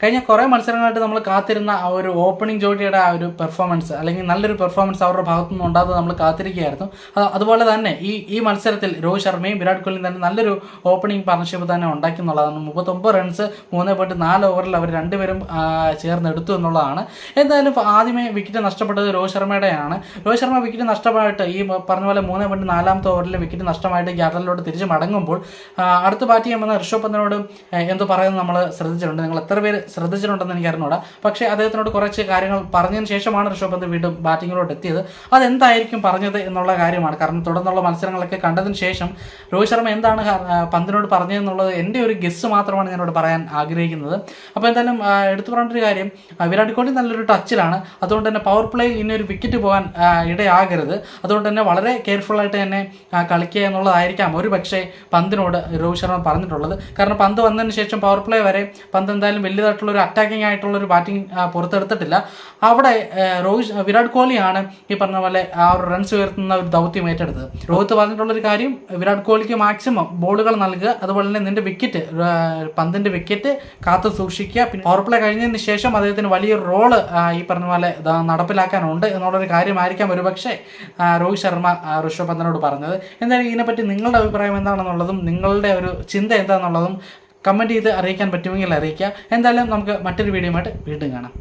കഴിഞ്ഞ കുറേ മത്സരങ്ങളായിട്ട് നമ്മൾ കാത്തിരുന്ന ആ ഒരു ഓപ്പണിംഗ് ജോഡിയുടെ ആ ഒരു പെർഫോമൻസ് അല്ലെങ്കിൽ നല്ലൊരു പെർഫോമൻസ് അവരുടെ ഭാഗത്തു നിന്ന് ഉണ്ടാകുന്നത് നമ്മൾ കാത്തിരിക്കുകയായിരുന്നു. അതുപോലെ തന്നെ ഈ ഈ മത്സരത്തിൽ രോഹിത് ശർമ്മയും വിരാട് കോഹ്ലിയും തന്നെ നല്ലൊരു ഓപ്പണിംഗ് പാർട്ണർഷിപ്പ് തന്നെ ഉണ്ടാക്കി എന്നുള്ളതാണ്. മുപ്പത്തൊമ്പത് റൺസ് മൂന്ന് പോയിട്ട് നാല് ഓവറിൽ അവർ രണ്ടുപേരും ചേർന്നെടുത്തു എന്നുള്ളതാണ്. എന്തായാലും ആദ്യമേ വിക്കറ്റ് നഷ്ടപ്പെട്ടത് രോഹിത് ശർമ്മയുടെയാണ്. രോഹിത് ശർമ്മ വിക്കറ്റ് നഷ്ടമായിട്ട് ഈ പറഞ്ഞ പോലെ മൂന്ന് പോയിട്ട് നാലാമത്തെ ഓവറിൽ വിക്കറ്റ് നഷ്ടമായിട്ട് ഗ്യാലറിലോട്ട് തിരിച്ചു മടങ്ങുമ്പോൾ അടുത്ത ബാറ്റ് വന്ന ഋഷഭ് പന്തിനോട് എന്തോ പറയുന്നത് നമ്മൾ ശ്രദ്ധിച്ചിട്ടുണ്ട്. നിങ്ങൾ എത്ര പേര് ശ്രദ്ധിച്ചിട്ടുണ്ടെന്ന് എനിക്ക് അറിഞ്ഞൂടാ പക്ഷെ അദ്ദേഹത്തിനോട് കുറച്ച് കാര്യങ്ങൾ പറഞ്ഞതിന് ശേഷമാണ് ഋഷഭ് പന്ത് വീണ്ടും ബാറ്റിങ്ങിലോട്ട് എത്തിയത്. അതെന്തായിരിക്കും പറഞ്ഞത് എന്നുള്ള കാര്യമാണ്. കാരണം തുടർന്നുള്ള മത്സരങ്ങളൊക്കെ കണ്ടതിന് ശേഷം രോഹിത് ശർമ്മ എന്താണ് പന്തിനോട് പറഞ്ഞതെന്നുള്ളത് എന്റെ ഒരു ഗസ് മാത്രമാണ് ഞാനിവിടെ പറയാൻ ആഗ്രഹിക്കുന്നത്. അപ്പോൾ എന്തായാലും എടുത്തു പറഞ്ഞ ഒരു കാര്യം വിരാട് കോഹ്ലി നല്ലൊരു ടച്ചിലാണ്. അതുകൊണ്ട് തന്നെ പവർ പ്ലേയിൽ ഇനി ഒരു വിക്കറ്റ് പോകാൻ ഇടയാകരുത്. അതുകൊണ്ട് തന്നെ വളരെ കെയർഫുള്ളായിട്ട് തന്നെ കളിക്കുക എന്നുള്ളതായിരിക്കാം ഒരു പക്ഷേ പന്തിനോട് രോഹിത് ശർമ്മ പറഞ്ഞിട്ടുള്ളത്. കാരണം പന്ത് വന്നതിന് ശേഷം പവർ പ്ലേ വരെ പന്ത് എന്തായാലും വലിയതായിട്ടുള്ള ഒരു അറ്റാക്കിംഗ് ആയിട്ടുള്ള ഒരു ബാറ്റിംഗ് പുറത്തെടുത്തിട്ടില്ല. അവിടെ രോഹിത് വിരാട് കോഹ്ലിയാണ് ഈ പറഞ്ഞ പോലെ ആ ഒരു റൺസ് ഉയർത്തുന്ന ഒരു ദൗത്യം ഏറ്റെടുത്തത്. രോഹിത് പറഞ്ഞിട്ടുള്ള ഒരു കാര്യം വിരാട് കോഹ്ലിക്ക് മാക്സിമം ബോളുകൾ നൽകുക അതുപോലെ തന്നെ നിന്റെ വിക്കറ്റ് പന്തിന്റെ വിക്കറ്റ് കാത്തു സൂക്ഷിക്കുക. പിന്നെ പവർ പ്ലേ കഴിഞ്ഞതിന് ശേഷം അദ്ദേഹത്തിന് വലിയൊരു റോൾ ഈ പറഞ്ഞ പോലെ നടപ്പിലാക്കാനുണ്ട് എന്നുള്ളൊരു കാര്യമായിരിക്കാം ഒരുപക്ഷെ രോഹിത് ശർമ്മ ഋഷഭ് പന്തിനോട് പറഞ്ഞത്. എന്തായാലും ഇതിനെപ്പറ്റി നിങ്ങളുടെ അഭിപ്രായം എന്താണെന്നുള്ളതും നിങ്ങളുടെ ഒരു ചിന്ത എന്താണെന്നുള്ളതും കമന്റ് ചെയ്ത് അറിയിക്കാൻ പറ്റുമെങ്കിൽ അറിയിക്കുക. എന്തായാലും നമുക്ക് മറ്റൊരു വീഡിയോ ആയിട്ട് വീണ്ടും കാണാം.